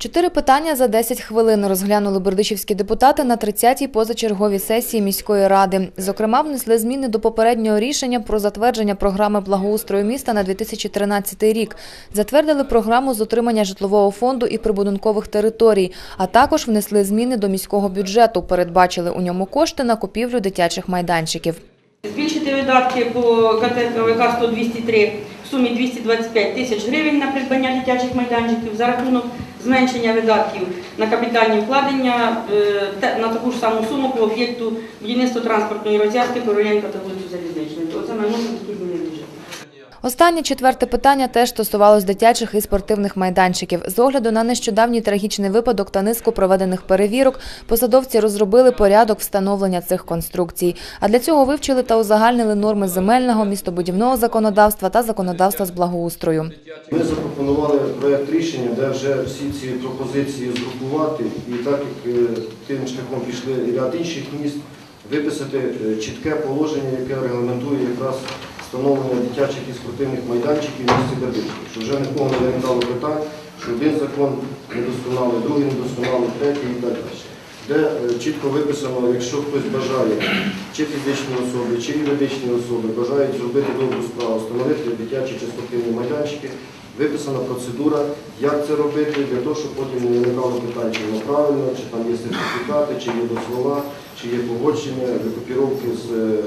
Чотири питання за 10 хвилин розглянули бердичівські депутати на 30-й позачерговій сесії міської ради. Зокрема, внесли зміни до попереднього рішення про затвердження програми благоустрою міста на 2013 рік. Затвердили програму з отримання житлового фонду і прибудинкових територій, а також внесли зміни до міського бюджету. Передбачили у ньому кошти на купівлю дитячих майданчиків. Збільшити видатки по КТ КВК 10203 в сумі 225 тисяч гривень на придбання дитячих майданчиків за рахунок зменшення видатків на капітальні вкладення е, на таку ж саму суму по об'єкту будівництва транспортної розв'язки Короленка та вулицю Залізничної. Оце ми можемо такі зміни в бюджет. Останнє четверте питання теж стосувалось дитячих і спортивних майданчиків. З огляду на нещодавній трагічний випадок та низку проведених перевірок, посадовці розробили порядок встановлення цих конструкцій. А для цього вивчили та узагальнили норми земельного, містобудівного законодавства та законодавства з благоустрою. Ми запропонували проєкт рішення, де вже всі ці пропозиції згрупувати, і так як е, тим шляхом пішли ряд інших міст, виписати е, чітке положення, яке регламентує якраз встановлення дитячих і спортивних майданчиків в місті Бердичів. Щоб вже нікому не виникало питань, що один закон недосконалий, другий недосконалий, третій і так далі. Де е, чітко виписано, якщо хтось бажає, чи фізичні особи, чи юридичні особи бажають зробити добру справу, встановити дитячі чи спортивні майданчики, виписана процедура, як це робити, для того, щоб потім не виникало питань, чи воно правильно, чи там є сертифікати, чи є дозвола, чи є погодження, викопіровки з е,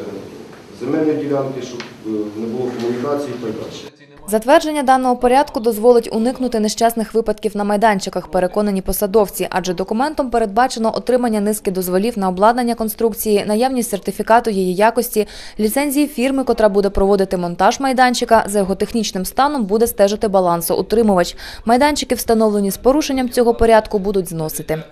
земельної ділянки, щоб е, не було комунікації і так далі. Затвердження даного порядку дозволить уникнути нещасних випадків на майданчиках, переконані посадовці, адже документом передбачено отримання низки дозволів на обладнання конструкції, наявність сертифікату її якості, ліцензії фірми, котра буде проводити монтаж майданчика. За його технічним станом буде стежити балансоутримувач. Майданчики, встановлені з порушенням цього порядку, будуть зносити.